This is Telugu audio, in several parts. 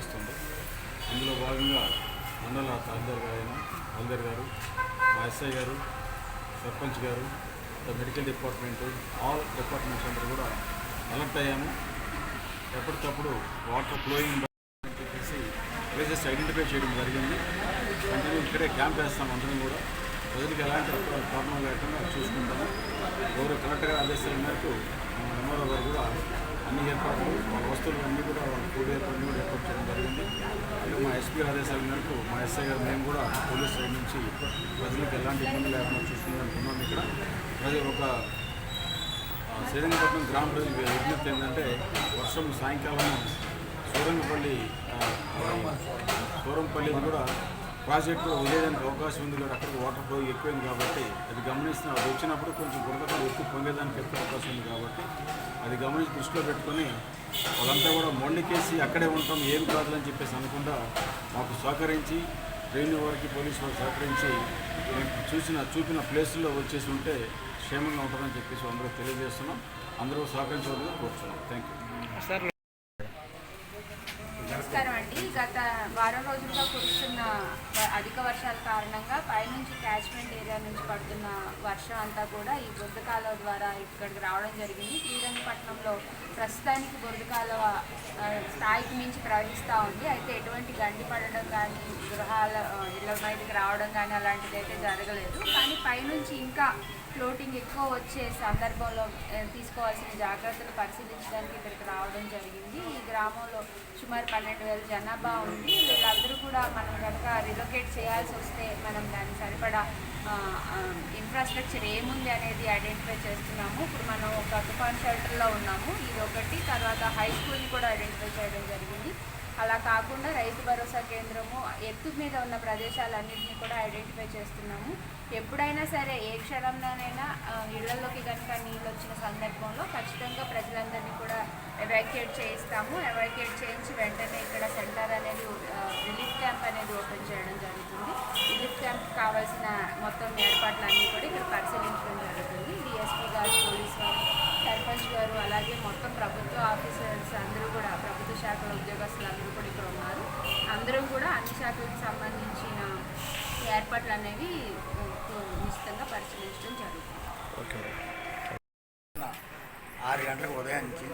నిర్వహిస్తుంది అందులో భాగంగా మండల తహసీల్దార్ గారు అయిన హల్దర్ గారు మా ఎస్ఐ గారు సర్పంచ్ గారు మెడికల్ డిపార్ట్మెంట్ ఆల్ డిపార్ట్మెంట్స్ అందరూ కూడా అలర్ట్ అయ్యాము. ఎప్పటికప్పుడు వాటర్ ఫ్లోయింగ్ చెప్పేసి ప్లేసెస్ ఐడెంటిఫై చేయడం జరిగింది. కంటిన్యూ ఇక్కడే క్యాంప్ వేస్తాం అందరం కూడా. ప్రజలకు ఎలాంటి ప్రాబ్లం లేకుండా చూసుకుంటాము. ఎవరు కరెక్ట్గా ఆదేశాల మేరకు ఎంఆర్ఓ గారు కూడా అన్ని ఏర్పాట్లు వాళ్ళ వస్తువులు అన్నీ కూడా వాళ్ళ ఫుడ్ ఏర్పాట్లు కూడా ఏర్పాటు చేయడం జరిగింది. అలాగే మా ఎస్పీ ఆదేశాల మేరకు మా ఎస్ఐ గారు మేము కూడా పోలీస్ సైడ్ నుంచి ప్రజలకు ఎలాంటి ఇబ్బంది లేకుండా చూసుకుందాం ఉన్నాం ఇక్కడ. ప్రజలు ఒక శ్రీరంగపట్నం గ్రామ ప్రజలు విజ్ఞప్తి ఏంటంటే వర్షం సాయంకాలం సూరంగపల్లి సూరంపల్లి కూడా ప్రాజెక్టు వదిలేదానికి అవకాశం ఉంది కాబట్టి అక్కడికి వాటర్ ఫ్లో ఎక్కువైంది కాబట్టి అది గమనిస్తున్న అది వచ్చినప్పుడు కొంచెం బురదకాలు ఎక్కువ పొంగేదానికి ఎక్కువ అవకాశం ఉంది కాబట్టి అది గమనించి దృష్టిలో పెట్టుకొని వాళ్ళంతా కూడా మొండికేసి అక్కడే ఉంటాం ఏం కాదులని చెప్పేసి అనుకుంటా మాకు సహకరించి రెవెన్యూ వారికి పోలీసు వారికి సహకరించి మేము చూసిన చూపిన ప్లేసుల్లో వచ్చేసి ఉంటే క్షేమంగా ఉంటుందని చెప్పేసి అందరూ తెలియజేస్తున్నాం. అందరూ సహకరించవలసిందిగా కోరుతున్నాం థ్యాంక్ యూ నమస్కారం అండి. గత వారం రోజులుగా కురుస్తున్న అధిక వర్షాల కారణంగా పైనుంచి క్యాచ్మెంట్ ఏరియా నుంచి పడుతున్న వర్షం అంతా కూడా ఈ బురద కాలువ ద్వారా ఇక్కడికి రావడం జరిగింది. శ్రీరంగపట్నంలో ప్రస్తుతానికి బురద కాలువ స్థాయికి మించి ప్రవహిస్తూ ఉంది. అయితే ఎటువంటి గండి పడడం కానీ గృహాల ఇళ్ళ బయటికి రావడం కానీ అలాంటిది అయితే జరగలేదు. కానీ పైనుంచి ఇంకా ఫ్లోటింగ్ ఎక్కువ వచ్చే సందర్భంలో తీసుకోవాల్సిన జాగ్రత్తలు పరిశీలించడానికి ఇక్కడికి రావడం జరిగింది. ఈ గ్రామంలో సుమారు పన్నెండు వేల జనాభా ఉంది. వీళ్ళందరూ కూడా మనం కనుక రిలొకేట్ చేయాల్సి వస్తే మనం దాని సరిపడా ఇన్ఫ్రాస్ట్రక్చర్ ఏముంది అనేది ఐడెంటిఫై చేస్తున్నాము. ఇప్పుడు మనం ఒక తుఫాన్ షెల్టర్లో ఉన్నాము. ఇది ఒకటి. తర్వాత హై స్కూల్ని కూడా ఐడెంటిఫై చేయడం జరిగింది. అలా కాకుండా రైతు భరోసా కేంద్రము ఎత్తు మీద ఉన్న ప్రదేశాలన్నింటినీ కూడా ఐడెంటిఫై చేస్తున్నాము. ఎప్పుడైనా సరే ఏ క్షణంలోనైనా ఇళ్ళలోకి కనుక నీళ్ళు వచ్చిన సందర్భంలో ఖచ్చితంగా ప్రజల ఎవాక్యుయేట్ చేయిస్తాము. ఎవాక్యుయేట్ చేయించి వెంటనే ఇక్కడ సెంటర్ అనేది రిలీఫ్ క్యాంప్ అనేది ఓపెన్ చేయడం జరుగుతుంది. రిలీఫ్ క్యాంప్ కావాల్సిన మొత్తం ఏర్పాట్లన్నీ కూడా ఇక్కడ పరిశీలించడం జరుగుతుంది. డిఎస్పీ గారు పోలీస్ వారు సర్పంచ్ గారు అలాగే మొత్తం ప్రభుత్వ ఆఫీసర్స్ అందరూ కూడా ప్రభుత్వ శాఖల ఉద్యోగస్తులు అందరూ కూడా ఇక్కడ ఉన్నారు. అందరూ కూడా అన్ని శాఖలకు సంబంధించిన ఏర్పాట్లు అనేవి నిశ్చితంగా పరిశీలించడం జరుగుతుంది. ఆరు గంటలకు ఉదయం నుంచి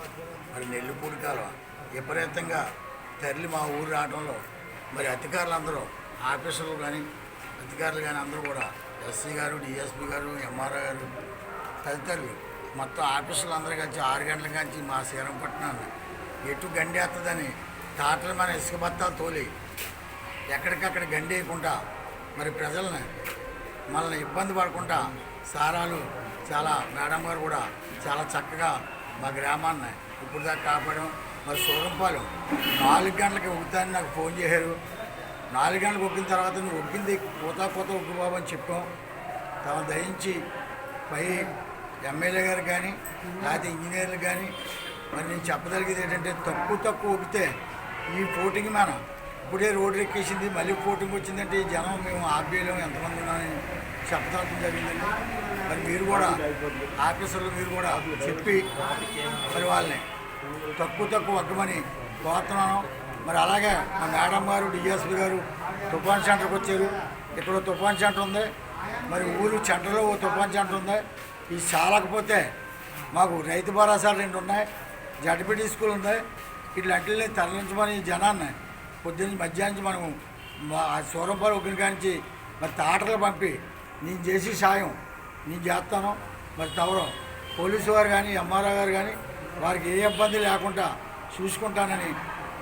మరి నెల్లిపూడి కాలం విపరీతంగా తరలి మా ఊరు రావడంలో మరి అధికారులందరూ ఆఫీసర్లు కానీ అధికారులు కానీ అందరూ కూడా ఎస్సీ గారు డిఎస్పీ గారు ఎంఆర్ఓ గారు తదితరులు మొత్తం ఆఫీసులు అందరూ కలిసి ఆరు గంటల కలిసి మా శ్రీరంపట్నాన్ని ఎటు గండి వస్తుందని టాటలు మన ఇసుక బత్తాలు తోలి ఎక్కడికక్కడ గండి వేయకుండా మరి ప్రజల్ని మనల్ని ఇబ్బంది పడకుండా సారాలు చాలా మేడం గారు కూడా చాలా చక్కగా మా గ్రామాన్ని ఇప్పుడు దాకా కాపాడడం మరి సూరంపాలెం నాలుగు గంటలకి ఉగ్గుతాన్ని నాకు ఫోన్ చేశారు. నాలుగు గంటలకు ఉగ్గిన తర్వాత నువ్వు ఉగ్గింది పోతా పోతా ఉగ్గు బాబు అని చెప్పాం. తమ దయించి పై ఎమ్మెల్యే గారు కానీ లేకపోతే ఇంజనీర్లు కానీ మరి నేను చెప్పదలిగేది ఏంటంటే తక్కువ తక్కువ ఉగితే ఈ పోటీకి మనం ఇప్పుడే రోడ్డు ఎక్కేసింది మళ్ళీ పోటీకి వచ్చిందంటే ఈ జనం మేము ఆపేయలేము ఎంతమంది ఉన్నామని చెప్పడం జరిగిందండి. మరి మీరు కూడా ఆఫీసర్లు మీరు కూడా చెప్పి మరి వాళ్ళని తక్కువ తక్కువ వగ్గమని కోరుతున్నాను. మరి అలాగే మా మేడం గారు డిఎస్పి గారు తుఫాన్ సెంటర్కి వచ్చారు. ఇక్కడ తుఫాన్ సెంటర్ ఉంది. మరి ఊరు సెంటర్లో ఓ తుఫాన్ సెంటర్ ఉంది. ఇది చాలకపోతే మాకు రైతు భరోసాలు రెండు ఉన్నాయి జడ్పీటీ స్కూల్ ఉంది. ఇట్లాంటిని తరలించమని జనాన్ని పొద్దున్న మధ్యాహ్నం మనం ఆ సూరంపాలు ఒకరి కానించి మరి తాటలు పంపి నేను చేసి సాయం నేను చేస్తాను. మరి తవరం పోలీసు వారు కానీ ఎంఆర్ఓ గారు కానీ వారికి ఏ ఇబ్బంది లేకుండా చూసుకుంటానని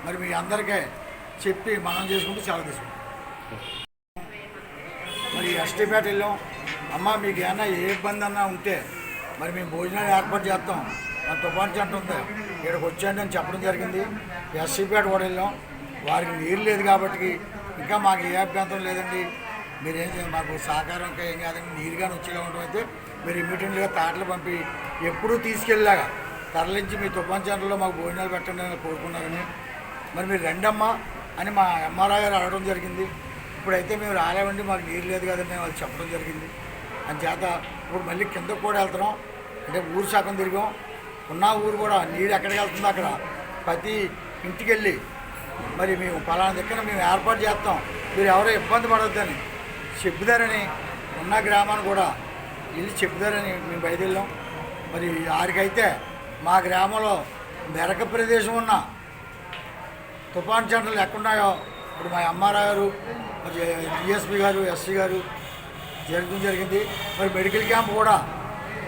మరి మీ అందరికీ చెప్పి మనం చేసుకుంటూ సెలవు తీసుకుంటాం. మరి ఎస్టీపేట వెళ్ళాం అమ్మ మీకు ఏమన్నా ఏ ఇబ్బంది అన్నా ఉంటే మరి మేము భోజనాలు ఏర్పాటు చేస్తాం. మన తుఫాన్ చెంట ఉంది. ఇక్కడికి వచ్చేయండి అని చెప్పడం జరిగింది. ఎస్సీపేట కూడా వెళ్ళాం వారికి నీరు లేదు కాబట్టి ఇంకా మాకు ఏ అభ్యంతరం లేదండి. మీరేం చేయండి మాకు సహకారం ఇంకా ఏం కాదండి. నీరు కానీ వచ్చేలా ఉండడం అయితే మీరు ఇమీడియట్గా తాటలు పంపి ఎప్పుడూ తీసుకెళ్ళాగా తరలించి మీ తుఫాన్ సెంటర్లో మాకు భోజనాలు పెట్టండి అని కోరుకున్నారని. మరి మీరు రండమ్మా అని మా ఎంఆర్ఐ గారు అడగడం జరిగింది. ఇప్పుడైతే మేము రాలేమండి. మాకు నీరు లేదు కదండి వాళ్ళు చెప్పడం జరిగింది. అని చేత ఇప్పుడు మళ్ళీ కిందకు కూడా వెళ్తున్నాం. అంటే ఊరు శాఖం తిరిగాం. ఉన్న ఊరు కూడా నీరు ఎక్కడికి వెళ్తుందో అక్కడ ప్రతి ఇంటికి వెళ్ళి మరి మేము పలానా దగ్గర మేము ఏర్పాటు చేస్తాం. మీరు ఎవరో ఇబ్బంది పడొద్దని చెప్పుదారని ఉన్న గ్రామాన్ని కూడా వెళ్ళి చెప్పుదారని మేము బయలుదేరాం. మరి వారికైతే మా గ్రామంలో మెరక ప్రదేశం ఉన్న తుఫాన్ సెంటర్లు ఎక్కడున్నాయో ఇప్పుడు మా ఎంఆర్ఐ గారు మరి డిఎస్పి గారు ఎస్సీ గారు జరగడం జరిగింది. మరి మెడికల్ క్యాంప్ కూడా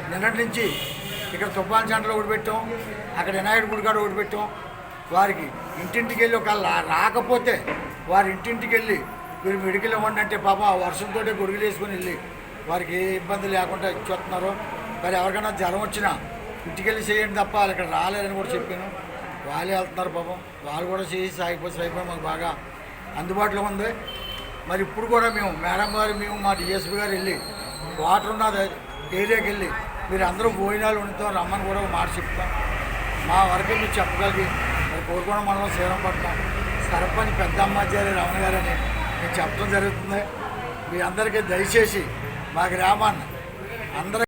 నిన్నటి నుంచి ఇక్కడ తుఫాన్ సెంటర్లో ఒకటి పెట్టాం. అక్కడ వినాయకుడి గుడి కాడ ఒకటి పెట్టాం. వారికి ఇంటింటికి వెళ్ళి ఒక రాకపోతే వారి ఇంటింటికి వెళ్ళి మీరు మెడికల్ ఇవ్వండి అంటే పాప ఆ వర్షంతో గొడుగులు వేసుకొని వెళ్ళి వారికి ఏ ఇబ్బంది లేకుండా ఇచ్చేస్తున్నారు. మరి ఎవరికైనా జ్వరం వచ్చినా ఇంటికెళ్ళి చేయండి తప్ప వాళ్ళు ఇక్కడ రాలేదని కూడా చెప్పాను. వాళ్ళే వెళ్తున్నారు పాపం. వాళ్ళు కూడా చేసి సాగిపోయి సాగిపోయి మాకు బాగా అందుబాటులో ఉంది. మరి ఇప్పుడు కూడా మేము మేడం గారు మేము మా డిఎస్పీ గారు వెళ్ళి వాటర్ ఉన్న ఏరియాకి వెళ్ళి మీరు అందరూ భోజనాలు వండుతాం రమ్మని కూడా మాట చెప్తాం. మా వరకు మీరు చెప్పగలిగి మరి కోరుకోవడం మండలం శ్రీరంపట్నం సర్పంచ్ పెద్ద అమ్మాచారి రమణ గారని నేను చెప్పడం జరుగుతుంది. మీ అందరికీ దయచేసి మా గ్రామాన్ని అందరూ